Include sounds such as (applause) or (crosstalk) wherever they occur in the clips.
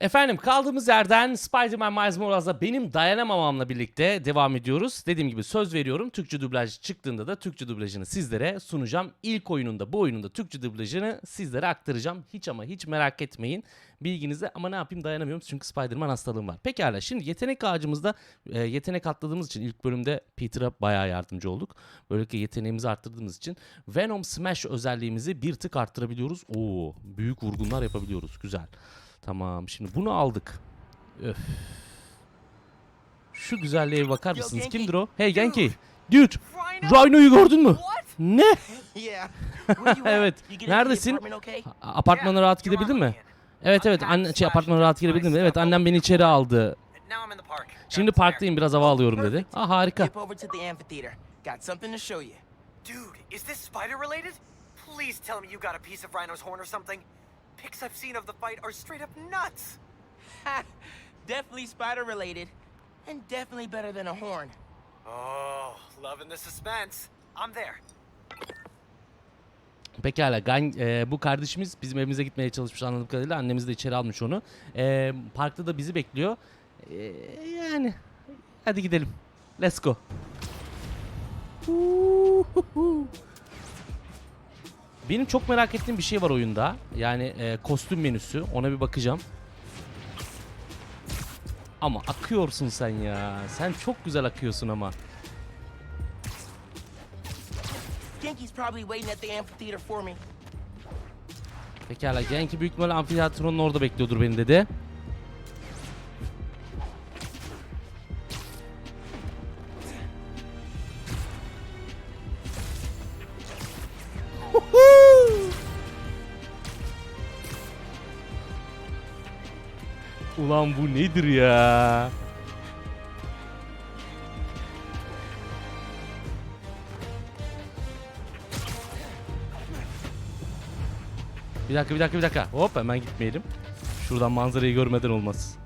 Efendim kaldığımız yerden Spider-Man Miles Morales'a benim dayanamamamla birlikte devam ediyoruz. Dediğim gibi söz veriyorum Türkçe dublaj çıktığında da Türkçe dublajını sizlere sunacağım. İlk oyununda bu oyununda Türkçe dublajını sizlere aktaracağım. Hiç ama hiç merak etmeyin bilginize ama ne yapayım dayanamıyorum çünkü Spider-Man hastalığım var. Pekala şimdi yetenek ağacımızda e, yetenek atladığımız için ilk bölümde Peter'a bayağı yardımcı olduk. Böylelikle yeteneğimizi arttırdığımız için Venom Smash özelliğimizi bir tık arttırabiliyoruz. Oo büyük vurgunlar yapabiliyoruz güzel. Tamam şimdi bunu aldık. Öf. Şu güzelliğe bakar mısınız? Kimdir o? Hey Genki. Dude. Rhino? Rhino'yu gördün mü? What? Ne? (laughs) (laughs) Evet. Neredesin? Apartmana rahat gidebildin mi? Evet evet anne şey apartmana rahat girebildin mi? Evet annem beni içeri aldı. Şimdi parktayım biraz hava alıyorum dedi. Ah harika. Got something to show you. Dude, is this spider related? Please tell me you got a piece of Rhino's horn or something. Pics I've seen of the fight are straight up nuts. Ha! definitely spider related. And definitely better than a horn. Oh, loving the suspense. I'm there. Pekala Gan, e, bu kardeşimiz bizim evimize gitmeye çalışmış anladığım kadarıyla. Annemiz de içeri almış onu. E, parkta da bizi bekliyor. E, yani hadi gidelim. Let's go. Benim çok merak ettiğim bir şey var oyunda. Yani e, kostüm menüsü. Ona bir bakacağım. Ama akıyorsun sen ya. Sen çok güzel akıyorsun ama. Genki's probably waiting at the amphitheater for me. Pekala Genki büyük ihtimalle amfiteyatronun orada bekliyordur beni dedi. Ulan bu nedir ya? Bir dakika bir dakika bir dakika. Hop hemen gitmeyelim. Şuradan manzarayı görmeden olmaz.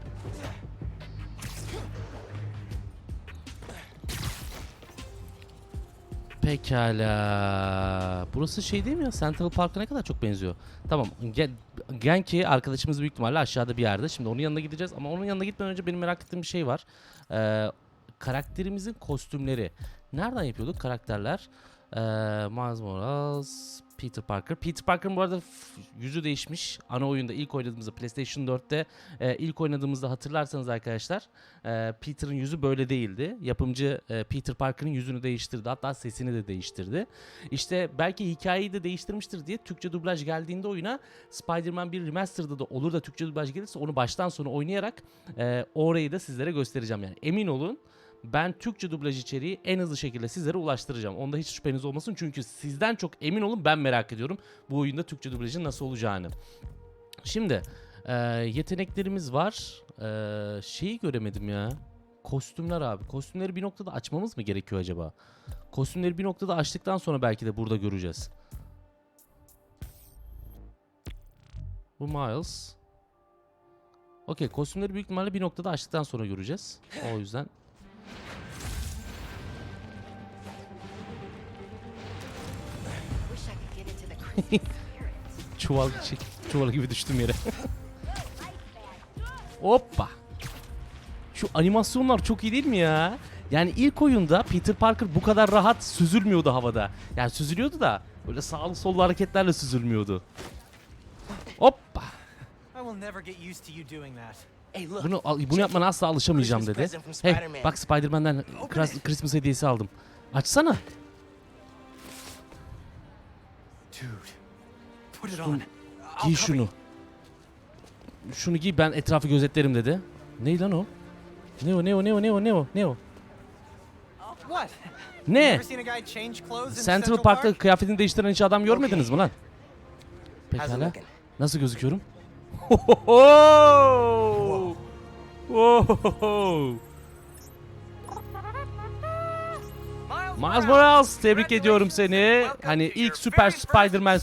Pekala. Burası şey değil mi ya? Central Park'a ne kadar çok benziyor. Tamam. Gen Genki arkadaşımız büyük ihtimalle aşağıda bir yerde. Şimdi onun yanına gideceğiz ama onun yanına gitmeden önce benim merak ettiğim bir şey var. Ee, karakterimizin kostümleri. Nereden yapıyorduk karakterler? Ee, Miles Morales, Peter Parker. Peter Parker'ın bu arada yüzü değişmiş. Ana oyunda ilk oynadığımızda PlayStation 4'te e, ilk oynadığımızda hatırlarsanız arkadaşlar e, Peter'ın yüzü böyle değildi. Yapımcı e, Peter Parker'ın yüzünü değiştirdi. Hatta sesini de değiştirdi. İşte belki hikayeyi de değiştirmiştir diye Türkçe dublaj geldiğinde oyuna Spider-Man 1 Remastered'da da olur da Türkçe dublaj gelirse onu baştan sona oynayarak e, orayı da sizlere göstereceğim. Yani emin olun ben Türkçe dublaj içeriği en hızlı şekilde sizlere ulaştıracağım. Onda hiç şüpheniz olmasın çünkü sizden çok emin olun ben merak ediyorum bu oyunda Türkçe dublajın nasıl olacağını. Şimdi e, yeteneklerimiz var. E, şeyi göremedim ya. Kostümler abi. Kostümleri bir noktada açmamız mı gerekiyor acaba? Kostümleri bir noktada açtıktan sonra belki de burada göreceğiz. Bu Miles. Okey kostümleri büyük ihtimalle bir noktada açtıktan sonra göreceğiz. O yüzden (laughs) çuval çek, çuval gibi düştüm yere. (laughs) Hoppa. Şu animasyonlar çok iyi değil mi ya? Yani ilk oyunda Peter Parker bu kadar rahat süzülmüyordu havada. Yani süzülüyordu da böyle sağlı sollu hareketlerle süzülmüyordu. Hoppa. I will never get used to you doing that. Hey, look. Bunu al- bunu yapmana asla alışamayacağım dedi. Hey bak Spider-Man'den Christmas hediyesi aldım. Açsana. Dude. Put it Şunu-. Giy şunu. Şunu giy ben etrafı gözetlerim dedi. Ne lan o? Ne o ne o ne o ne o ne o ne o? Ne? Central Park'ta Park? kıyafetini değiştiren hiç adam görmediniz mi lan? Pekala. Nasıl gözüküyorum? (laughs) Ohoho! Ohoho! Miles Morales tebrik ediyorum seni. Hani ilk süper Spider-Man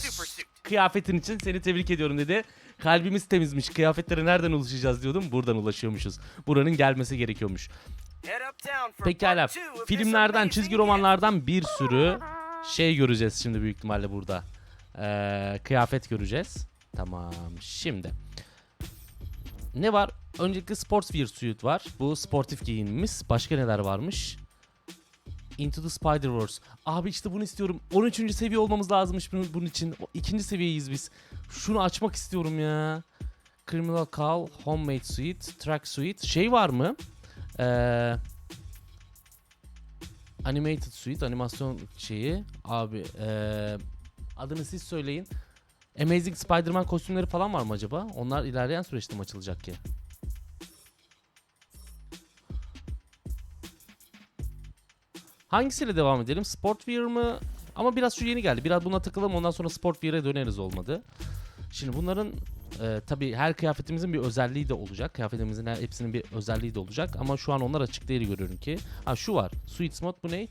kıyafetin için seni tebrik ediyorum dedi. Kalbimiz temizmiş. Kıyafetlere nereden ulaşacağız diyordum. Buradan ulaşıyormuşuz. Buranın gelmesi gerekiyormuş. Pekala. Filmlerden, çizgi romanlardan bir sürü şey göreceğiz şimdi büyük ihtimalle burada. Ee, kıyafet göreceğiz. Tamam. Şimdi Ne var? Öncelikle Sportswear suit var. Bu sportif giyinimiz. Başka neler varmış? Into the Spider-Verse. Abi işte bunu istiyorum. 13. seviye olmamız lazımmış bunun, bunun için. İkinci seviyeyiz biz. Şunu açmak istiyorum ya. Criminal Call, Homemade Suite, Track Suite. Şey var mı? Ee, animated Suite, animasyon şeyi. Abi ee, adını siz söyleyin. Amazing Spider-Man kostümleri falan var mı acaba? Onlar ilerleyen süreçte mi açılacak ki? Hangisiyle devam edelim? Sportwear mı? Ama biraz şu yeni geldi. Biraz buna takılalım ondan sonra Sportwear'e döneriz olmadı. Şimdi bunların e, tabii her kıyafetimizin bir özelliği de olacak. Kıyafetimizin her, hepsinin bir özelliği de olacak. Ama şu an onlar açık değil görüyorum ki. Ha şu var. Sweet Mod bu ne?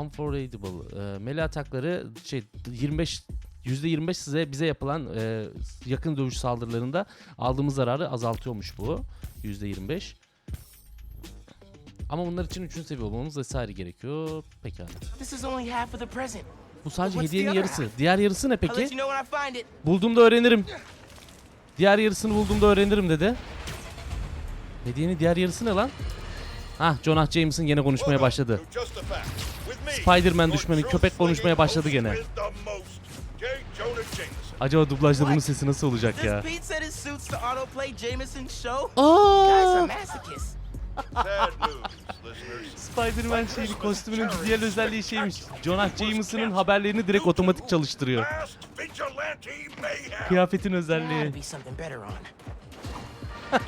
Unforgettable. E, melee atakları şey 25 %25 size bize yapılan e, yakın dövüş saldırılarında aldığımız zararı azaltıyormuş bu. %25. Ama bunlar için 3. seviye olmamız vesaire gerekiyor. Pekala. This is only half of the present. Bu sadece hediyenin yarısı. Diğer yarısı ne peki? Bulduğumda öğrenirim. Diğer yarısını bulduğumda öğrenirim dedi. Hediyenin diğer yarısı ne lan? Hah Jonah Jameson yine konuşmaya başladı. Spider-Man düşmanı köpek konuşmaya başladı gene. Acaba dublajda bunun sesi nasıl olacak ya? This Spider-Man şeyin kostümünün diğer özelliği şeymiş. Jonah Jameson'ın haberlerini direkt otomatik çalıştırıyor. Kıyafetin özelliği. (laughs)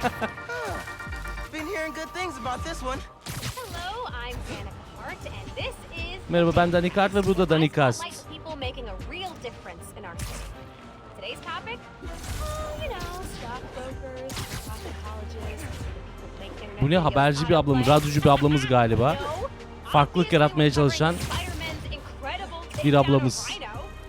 Merhaba ben Danny Card ve bu da Danny Cast. Bu ne haberci bir ablamız, radyocu bir ablamız galiba. Farklılık yaratmaya çalışan bir ablamız.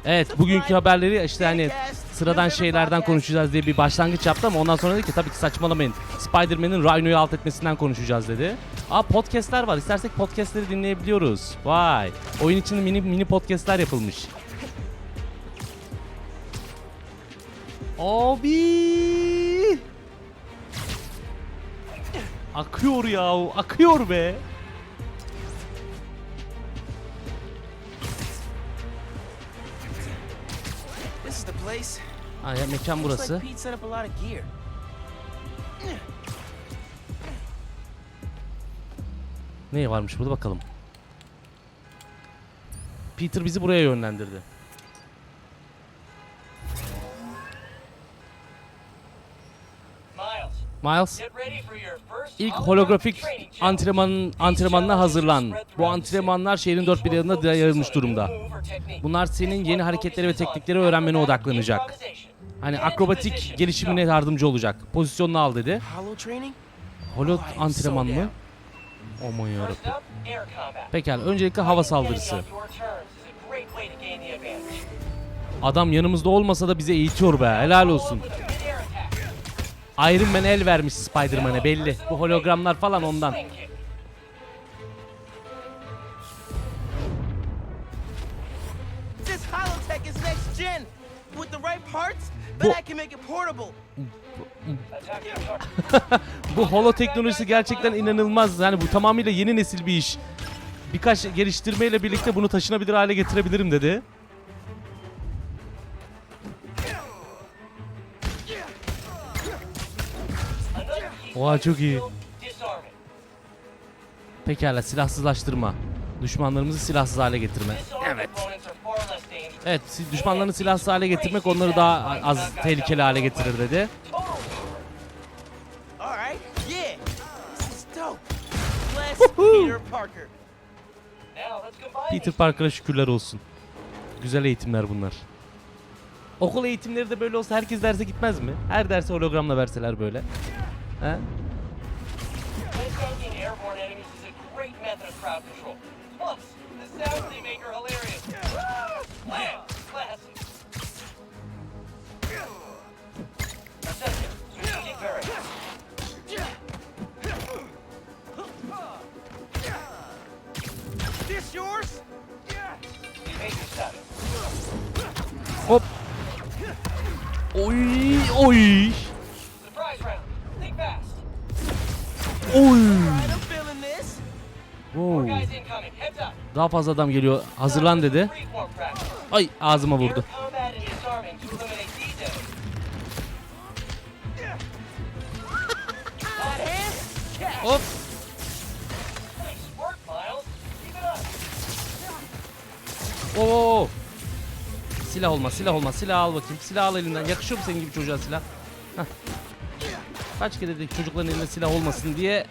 Evet bugünkü haberleri işte hani sıradan şeylerden konuşacağız diye bir başlangıç yaptı ama ondan sonra dedi ki tabii ki saçmalamayın. Spider-Man'in Rhino'yu alt etmesinden konuşacağız dedi. Aa podcastler var. İstersek podcastleri dinleyebiliyoruz. Vay. Oyun için mini mini podcastler yapılmış. Abi. Akıyor ya, akıyor be. Aa, ya, mekan burası. Ne varmış burada bakalım. Peter bizi buraya yönlendirdi. Miles, ilk holografik antrenmanın antrenmanına hazırlan. Bu antrenmanlar şehrin dört bir yanına da yayılmış durumda. Bunlar senin yeni hareketleri ve teknikleri öğrenmene odaklanacak. Hani akrobatik gelişimine yardımcı olacak. Pozisyonunu al dedi. Holo antrenman mı? Aman yarabbim. Pekala öncelikle hava saldırısı. Adam yanımızda olmasa da bize eğitiyor be. Helal olsun. Iron Man el vermiş Spider-Man'e belli. Bu hologramlar falan ondan. Bu-. (laughs) Bu holo teknolojisi gerçekten inanılmaz. Yani bu tamamıyla yeni nesil bir iş. Birkaç geliştirmeyle birlikte bunu taşınabilir hale getirebilirim dedi. Oha çok iyi. Pekala silahsızlaştırma. Düşmanlarımızı silahsız hale getirme. Evet. Evet düşmanlarını silahsız hale getirmek onları daha az tehlikeli hale getirir dedi. Peter Parker'a şükürler olsun. Güzel eğitimler bunlar. Okul eğitimleri de böyle olsa herkes derse gitmez mi? Her derse hologramla verseler böyle. He? Outgunking airborne enemies is a great method of crowd control. Plus, the sounds they make are hilarious. Slam! Class! Attention! Strategic barracks. This yours? Major status. Hop. Oy oy. Daha fazla adam geliyor. Hazırlan dedi. Ay ağzıma vurdu. Hop. Oo. Silah olmaz, silah olmaz. Silah al bakayım. Silah al elinden. Yakışıyor mu senin gibi çocuğa silah? Hah. Kaç kere dedik çocukların elinde silah olmasın diye.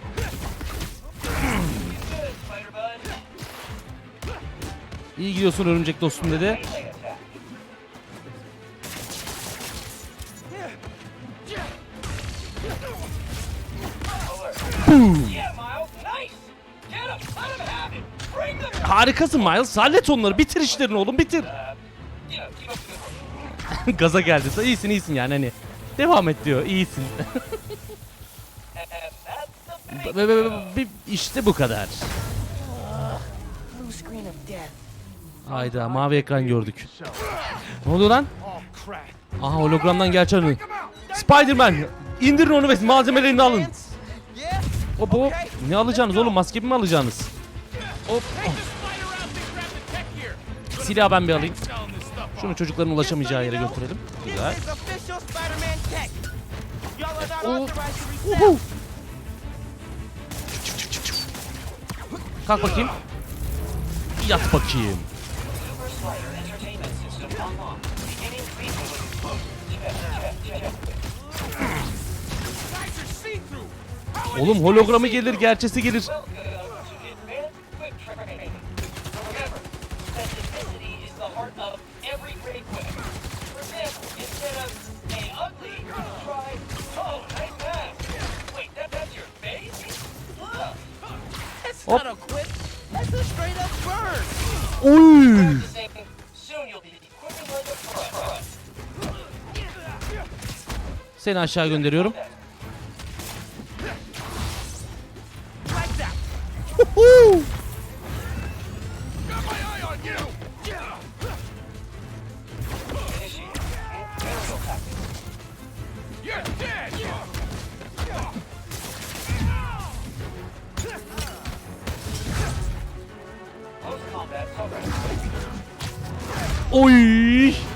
İyi gidiyorsun örümcek dostum dedi. Harikasın Miles. Hallet onları. Bitir işlerini oğlum bitir. (laughs) Gaza geldi. İyisin iyisin yani hani. Devam et diyor. İyisin. (laughs) İşte bu kadar. Hayda mavi ekran gördük. Ne oluyor lan? Aha hologramdan gerçek mi? Spider-Man! İndirin onu ve malzemelerini alın. Hop hop. Ne alacaksınız oğlum? Maske mi alacaksınız? Hop. oh. Silah ben bir alayım. Şunu çocukların ulaşamayacağı yere götürelim. Güzel. Oh. Kalk bakayım. Yat bakayım. Super Slider Entertainment System online. Beginning frequency. Check, check, check. Oğlum hologramı gelir, gerçesi gelir. Welcome to Seni aşağı gönderiyorum. Like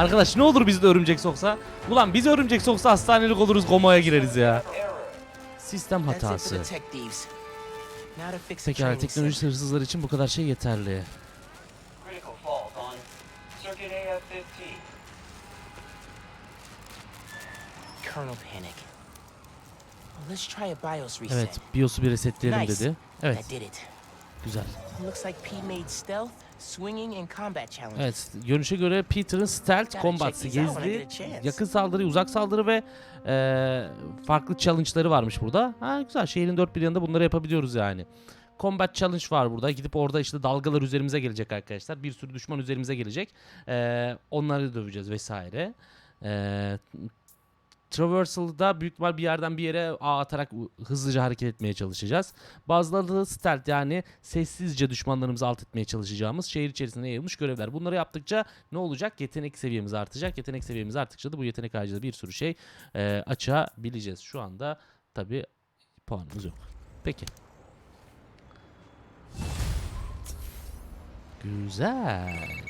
Arkadaş ne olur bizi de örümcek soksa? Ulan biz örümcek soksa hastanelik oluruz komaya gireriz ya. Sistem hatası. Pekala teknoloji hırsızlar için bu kadar şey yeterli. Critical fault on circuit AF-15. Colonel Panic. Let's try a BIOS reset. Evet BIOS'u bir resetleyelim dedi. Evet. Güzel. Looks like P made stealth, swinging, and combat challenges. Evet görünüşe göre Peter'ın stealth Gotta combat'sı check these out when I gizli get a chance. yakın saldırı uzak saldırı ve eee, farklı challenge'ları varmış burada. Ha güzel şehrin dört bir yanında bunları yapabiliyoruz yani. Combat Challenge var burada. Gidip orada işte dalgalar üzerimize gelecek arkadaşlar. Bir sürü düşman üzerimize gelecek. Eee, onları döveceğiz vesaire. Eee Traversal'da büyük ihtimal bir yerden bir yere ağ atarak hızlıca hareket etmeye çalışacağız. Bazıları da stealth yani sessizce düşmanlarımızı alt etmeye çalışacağımız şehir içerisinde yayılmış görevler. Bunları yaptıkça ne olacak? Yetenek seviyemiz artacak. Yetenek seviyemiz arttıkça da bu yetenek haricinde bir sürü şey e, açabileceğiz. Şu anda tabi puanımız yok. Peki. Güzel.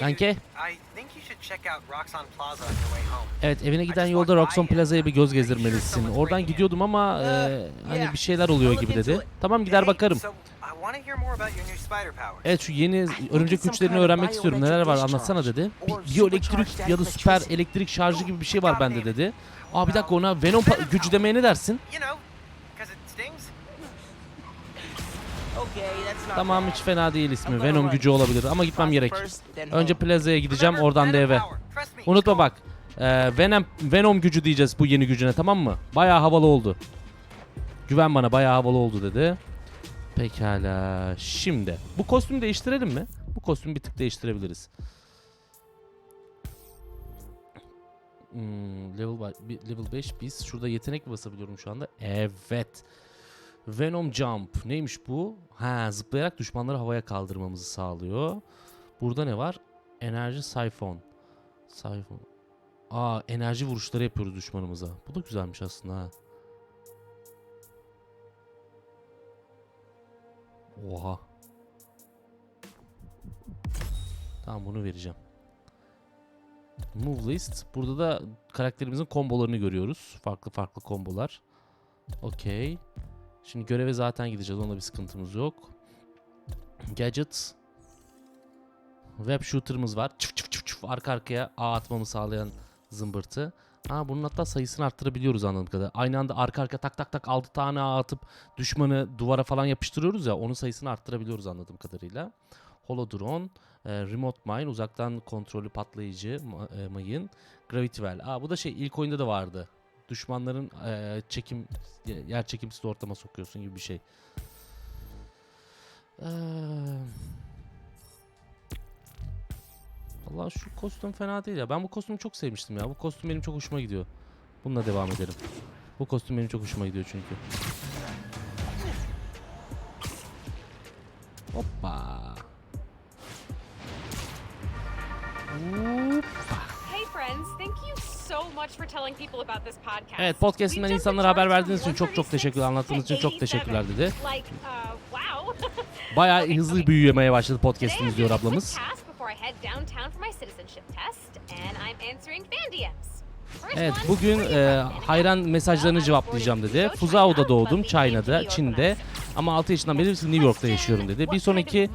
Kanki. dude, I think you should check out Roxon Plaza on your way home. Evet evine giden yolda Roxon Plaza'ya bir göz gezdirmelisin. Oradan gidiyordum ama e, hani bir şeyler oluyor gibi dedi. Tamam gider bakarım. Evet şu yeni örümcek güçlerini öğrenmek istiyorum. Neler var anlatsana dedi. Bir biyoelektrik ya da süper elektrik şarjı gibi bir şey var bende dedi. Aa bir dakika ona Venom gücü demeye ne dersin? Tamam hiç fena değil ismi. Venom gücü olabilir ama gitmem gerek. Önce plazaya gideceğim oradan da eve. Unutma bak. e, Venom, Venom gücü diyeceğiz bu yeni gücüne tamam mı? Bayağı havalı oldu. Güven bana bayağı havalı oldu dedi. Pekala. Şimdi bu kostümü değiştirelim mi? Bu kostümü bir tık değiştirebiliriz. Hmm, level, level 5 biz şurada yetenek mi basabiliyorum şu anda? Evet. Venom Jump. Neymiş bu? Ha zıplayarak düşmanları havaya kaldırmamızı sağlıyor. Burada ne var? Enerji Siphon. Siphon. Aa enerji vuruşları yapıyoruz düşmanımıza. Bu da güzelmiş aslında ha. Oha. Tamam bunu vereceğim. Move list. Burada da karakterimizin kombolarını görüyoruz. Farklı farklı kombolar. Okey. Şimdi göreve zaten gideceğiz. Onda bir sıkıntımız yok. Gadgets. Web shooter'ımız var. Çıf çıf çıf çıf arka arkaya ağ atmamı sağlayan zımbırtı. Ha bunun hatta sayısını arttırabiliyoruz anladığım kadarıyla. Aynı anda arka arka tak tak tak 6 tane ağ atıp düşmanı duvara falan yapıştırıyoruz ya onun sayısını arttırabiliyoruz anladığım kadarıyla. Holodrone, e, Remote Mine, uzaktan kontrollü patlayıcı e, mayın, Gravity Well. Aa bu da şey ilk oyunda da vardı. Düşmanların e, çekim yer çekimsiz ortama sokuyorsun gibi bir şey. Eee Allah şu kostüm fena değil ya. Ben bu kostümü çok sevmiştim ya. Bu kostüm benim çok hoşuma gidiyor. Bununla devam edelim. Bu kostüm benim çok hoşuma gidiyor çünkü. Hoppa. Hoppa. Hey friends, thank you so much for telling people about this podcast. Evet jumped insanlara haber verdiğiniz için çok çok teşekkürler. 136 Anlattığınız için çok teşekkürler 87. dedi. Uh. (laughs) Bayağı hızlı büyümeye başladı podcastimiz I'm diyor ablamız. Evet bugün e, hayran mesajlarını cevaplayacağım dedi. Fuzao'da doğdum, I Çin'de. Ama 6 yaşından beri New York'ta yaşıyorum dedi. Bir sonraki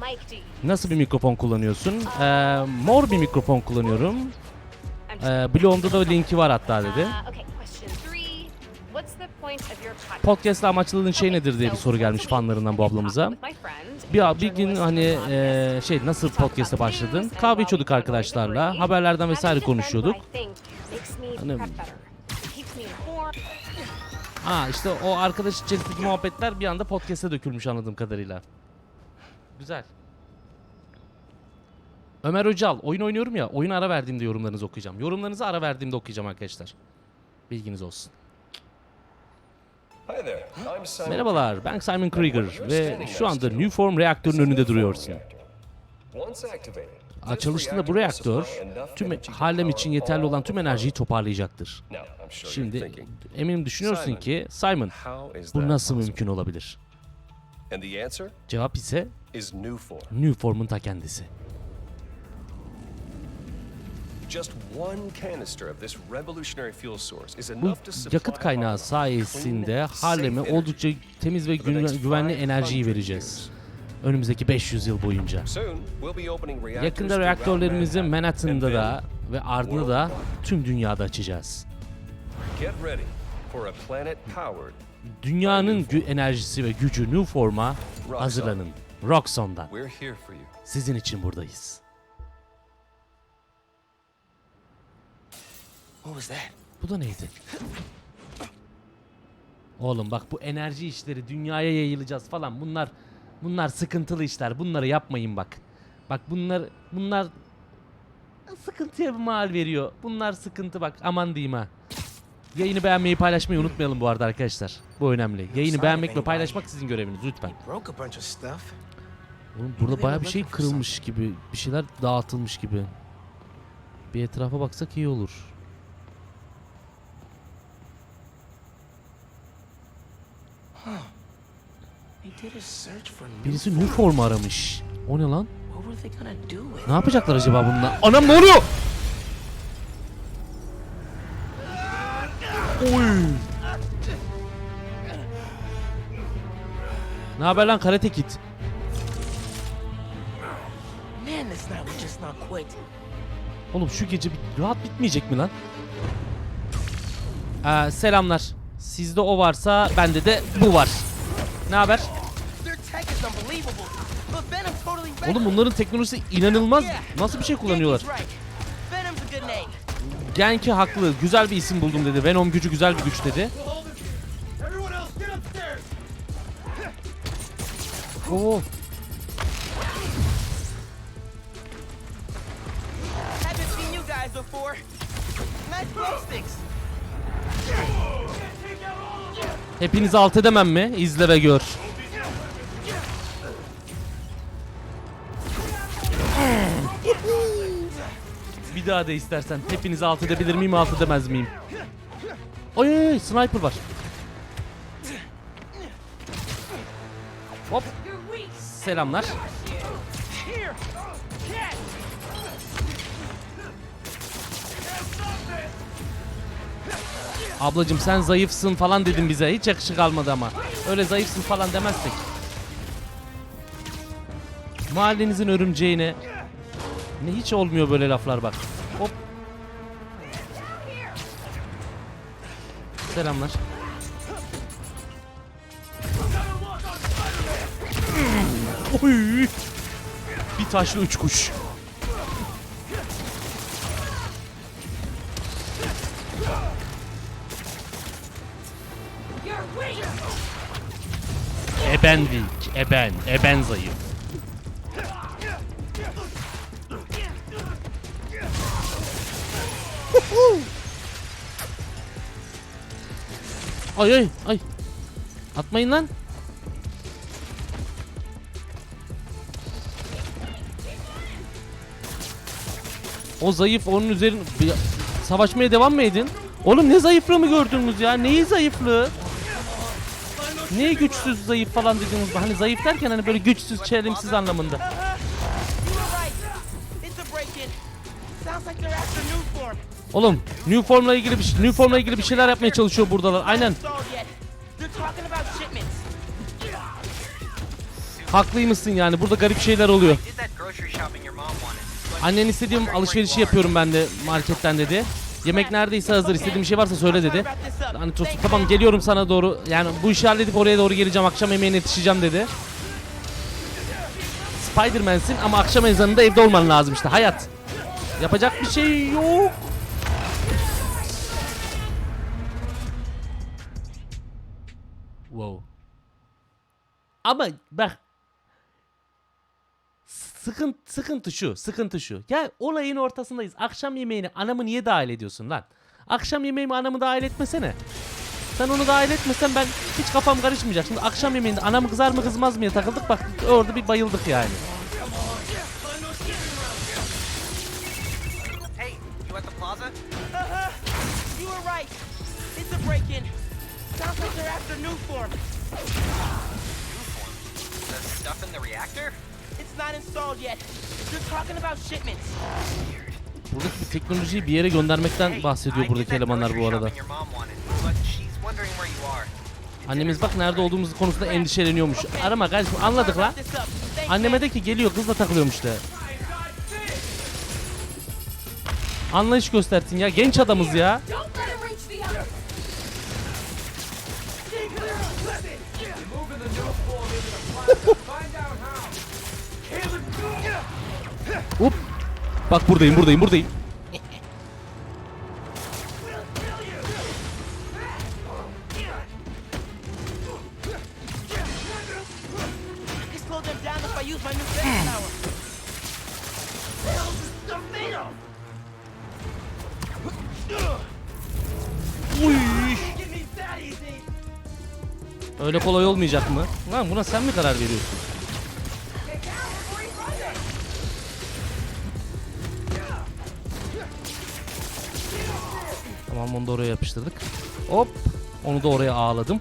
nasıl bir mikrofon kullanıyorsun? Ee, mor bir mikrofon kullanıyorum. Ee, bloğumda da linki var hatta dedi. Uh? Podcast'la amaçladığın şey nedir diye bir so soru gelmiş fanlarından bu ablamıza. Bir, bir gün hani e, şey nasıl about başladın? Kahve içiyorduk arkadaşlarla. Haberlerden vesaire konuşuyorduk. Hani-. Ha işte o arkadaş içerisindeki muhabbetler bir anda podcast'e dökülmüş anladığım kadarıyla. Güzel. Ömer Öcal, oyun oynuyorum ya, oyun ara verdiğimde yorumlarınızı okuyacağım. Yorumlarınızı ara verdiğimde okuyacağım arkadaşlar. Bilginiz olsun. Hi there. I'm Simon. Merhabalar, ben Simon Krieger ve şu anda Newform reaktörün önünde duruyorsun. Açılışında bu reaktör tüm Harlem için yeterli olan tüm enerjiyi toparlayacaktır. Şimdi eminim düşünüyorsun ki Simon bu nasıl mümkün olabilir? Cevap ise is new form. Newform'un ta kendisi. Bu enough to supply yakıt kaynağı sayesinde Harlem'e oldukça temiz ve güvenli 500 enerjiyi vereceğiz. Önümüzdeki 500 yıl boyunca. Yakında reaktörlerimizi Manhattan, Manhattan'da and da ve ardında da tüm dünyada açacağız. Get ready for a planet powered Dünyanın gü- enerjisi ve gücü Newform'a Roxxon. hazırlanın. Roxxon'dan. Sizin için buradayız. Bu da neydi? Oğlum bak bu enerji işleri dünyaya yayılacağız falan bunlar bunlar sıkıntılı işler. Bunları yapmayın bak. Bak bunlar bunlar sıkıntıya bir mal veriyor. Bunlar sıkıntı bak aman diyeyim ha. Yayını beğenmeyi paylaşmayı unutmayalım bu arada arkadaşlar. Bu önemli. Yayını beğenmek ve paylaşmak sizin göreviniz lütfen. Oğlum burada baya bir şey kırılmış gibi. Bir şeyler dağıtılmış gibi. Bir etrafa baksak iyi olur. For new. Birisi Newform'u aramış. O ne lan? Ne yapacaklar acaba bununla? Anam ne oluyor? Oy. Ne haber lan Karate Kid? Oğlum şu gece bir rahat bitmeyecek mi lan? Ee, selamlar. Sizde o varsa bende de bu var. Ne haber? Oğlum bunların teknolojisi inanılmaz. Nasıl bir şey kullanıyorlar? Genki haklı. Güzel bir isim buldum dedi. Venom gücü güzel bir güç dedi. Oo. Haven't seen you guys before. Nice. Hepinizi alt edemem mi? İzle ve gör. Bir daha da istersen. Hepinizi alt edebilir miyim alt edemez miyim? Oy oy sniper var. Hop. Selamlar. Ablacım sen zayıfsın falan dedin bize. Hiç yakışık almadı ama. Öyle zayıfsın falan demezsek. Mahallenizin örümceğine. Ne hiç olmuyor böyle laflar bak. Hop. Selamlar. Oy. Bir taşlı üç kuş. Eben weak, eben, eben zayıf. Ay ay ay. Atmayın lan. O zayıf onun üzerine savaşmaya devam mı edin? Oğlum ne zayıflığı mı gördünüz ya? Neyi zayıflığı? Niye güçsüz zayıf falan dediniz? Hani zayıf derken hani böyle güçsüz, çelimsiz anlamında. Oğlum New Form'la ilgili bir New Form'la ilgili bir şeyler yapmaya çalışıyor buradalar. Aynen. Haklıymışsın yani. Burada garip şeyler oluyor. Annen istediğim alışverişi yapıyorum ben de marketten dedi. Yemek neredeyse hazır. İstediğim bir şey varsa söyle dedi. Hani tamam geliyorum sana doğru. Yani bu işi halledip oraya doğru geleceğim. Akşam yemeğine yetişeceğim dedi. Spider-Man'sin ama akşam ezanında evde olman lazım işte. Hayat. Yapacak bir şey yok. Wow. Ama bak Sıkıntı, sıkıntı şu, sıkıntı şu. Ya olayın ortasındayız. Akşam yemeğini anamı niye dahil ediyorsun lan? Akşam yemeğimi anamı dahil etmesene. Sen onu dahil etmesen ben hiç kafam karışmayacak. Şimdi akşam yemeğinde anamı kızar mı kızmaz mıya takıldık bak orada bir bayıldık yani. Uh-huh. Stuff in the reactor? It's not installed yet. They're talking about shipments. Buradaki teknolojiyi bir yere göndermekten bahsediyor buradaki elemanlar bu arada. Annemiz bak nerede olduğumuz konusunda endişeleniyormuş. Arama kardeşim anladık. Thanks, Anneme de ki geliyor kızla takılıyormuş de. Anlayış göstersin ya genç adamız ya. Bak buradayım buradayım buradayım. Öyle kolay olmayacak mı? Lan buna sen mi karar veriyorsun? Tamam onu da oraya yapıştırdık. Hop. Onu da oraya ağladım.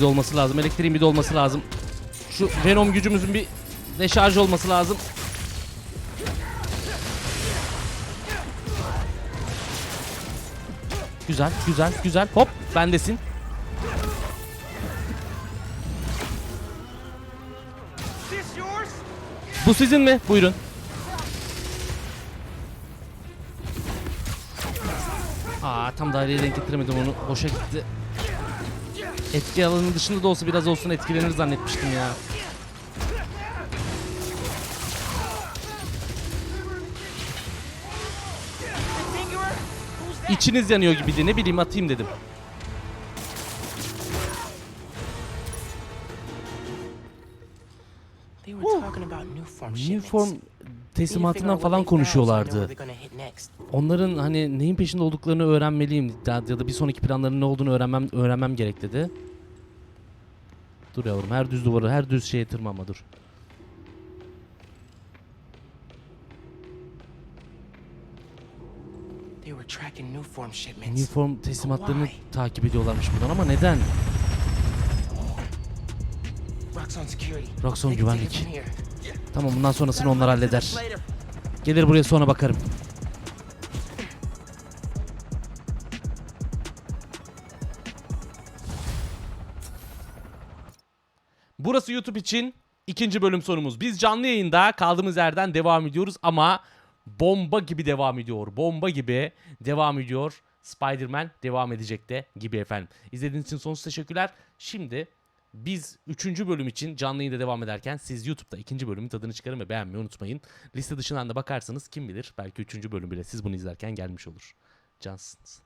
De olması lazım. De olması lazım. Şu Venom gücümüzün bir deşarj olması lazım. Güzel, güzel, güzel. Hop, bendesin. Bu sizin mi? Buyurun. Aa tam daireye denk getiremedim onu. Boşa gitti etki alanının dışında da olsa biraz olsun etkilenir zannetmiştim ya. İçiniz yanıyor gibiydi ne bileyim atayım dedim. New form Teslimatından falan konuşuyorlardı. Onların hani neyin peşinde olduklarını öğrenmeliyim ya da bir sonraki planların ne olduğunu öğrenmem öğrenmem gerek dedi. Dur yavrum her düz duvara her düz şeye tırmanma dur. They were tracking new form shipments. New form teslimatlarını takip ediyorlarmış buradan ama neden? Roxxon güvenlik. Tamam bundan sonrasını onlar halleder. Gelir buraya sonra bakarım. Burası YouTube için ikinci bölüm sonumuz. Biz canlı yayında kaldığımız yerden devam ediyoruz ama bomba gibi devam ediyor. Bomba gibi devam ediyor. Spider-Man devam edecek de gibi efendim. İzlediğiniz için sonsuz teşekkürler. Şimdi biz 3. bölüm için canlı yayında devam ederken siz YouTube'da ikinci bölümün tadını çıkarın ve beğenmeyi unutmayın. Liste dışından da bakarsanız kim bilir belki 3. bölüm bile siz bunu izlerken gelmiş olur. Cansınız.